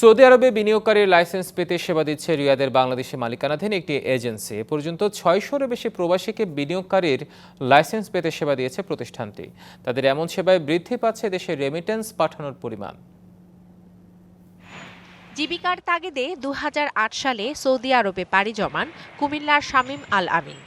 Saudi আরবে বিনিয়োগকারীর licence পেতে সেবা দিচ্ছে রিয়াদের বাংলাদেশি মালিকানাধীন একটি এজেন্সি। এ পর্যন্ত ছয়শোরও বেশি প্রবাসীকে বিনিয়োগকারীর লাইসেন্স পেতে সেবা দিয়েছে প্রতিষ্ঠানটি। তাদের এমন সেবায় বৃদ্ধি পাচ্ছে দেশের রেমিটেন্স পাঠানোর পরিমাণ। জীবিকার তাগিদে দু হাজার আট সালে সৌদি আরবে পাড়ি জমান কুমিল্লার শামীম আল আমিন।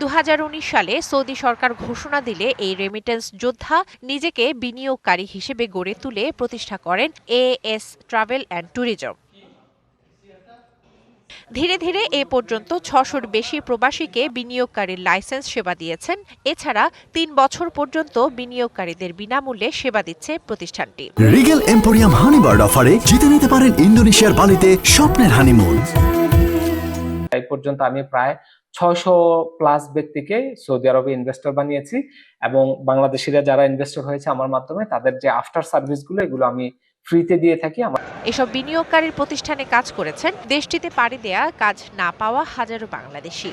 দু হাজার উনিশ সালে সৌদি সরকার ঘোষণা দিলে এই রেমিটেন্স যোদ্ধা নিজেকে বিনিয়োগকারী হিসেবে গড়ে তুলে প্রতিষ্ঠা করেন A S travel and tourism ধীরে ধীরে এ পর্যন্ত ছশোর বেশি প্রবাসীকে বিনিয়োগকারীর লাইসেন্স সেবা দিয়েছেন। এছাড়া তিন বছর পর্যন্ত বিনিয়োগকারীদের বিনামূল্যে সেবা দিচ্ছে প্রতিষ্ঠানটি। রিগেল এম্পোরিয়াম হানিবার্ড অফারে জিতে নিতে পারেন ইন্দোনেশিয়ার বালিতে স্বপ্নের হানিমুন এই পর্যন্ত আমি প্রায় ছয়শো প্লাস ব্যক্তিকে সৌদি আরবে ইনভেস্টর বানিয়েছি এবং বাংলাদেশিরা যারা ইনভেস্টর হয়েছে আমার মাধ্যমে তাদের যে আফটার সার্ভিসগুলো এগুলো আমি ফ্রিতে দিয়ে থাকি। আমার এসব বিনিয়োগকারীর প্রতিষ্ঠানে কাজ করেছেন। দেশটিতে পাড়ি দেয়া কাজ না পাওয়া হাজারো বাংলাদেশি।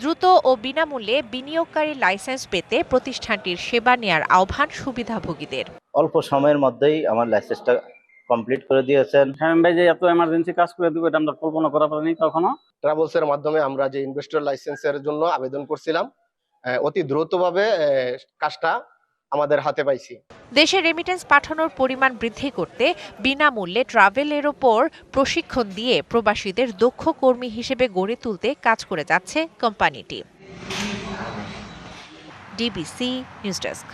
দ্রুত ও বিনামূল্যে বিনিয়োগকারী লাইসেন্স পেতে প্রতিষ্ঠানটির সেবা নেয়ার আহ্বান সুবিধাভোগীদের। অল্প সময়ের মধ্যেই আমার লাইসেন্সটা কমপ্লিট করে দিয়েছেন। হ্যাঁ ভাই যে এত এমার্জেন্সি কাজ করে দেবো এটা আমরা কল্পনা করা পারিনি তখনও ট্রাভেলস এর মাধ্যমে আমরা যে ইনভেস্টর লাইসেন্সের জন্য আবেদন করছিলাম অতি দ্রুতভাবে কাজটা আমাদের হাতে পাইছি। দেশে রেমিটেন্স পাঠানোর পরিমাণ বৃদ্ধি করতে বিনামূল্যে ট্রাভেলের ওপর প্রশিক্ষণ দিয়ে প্রবাসীদের দক্ষ কর্মী হিসেবে গড়ে তুলতে কাজ করে যাচ্ছে কোম্পানিটি ডিবিসি নিউজ ডেস্ক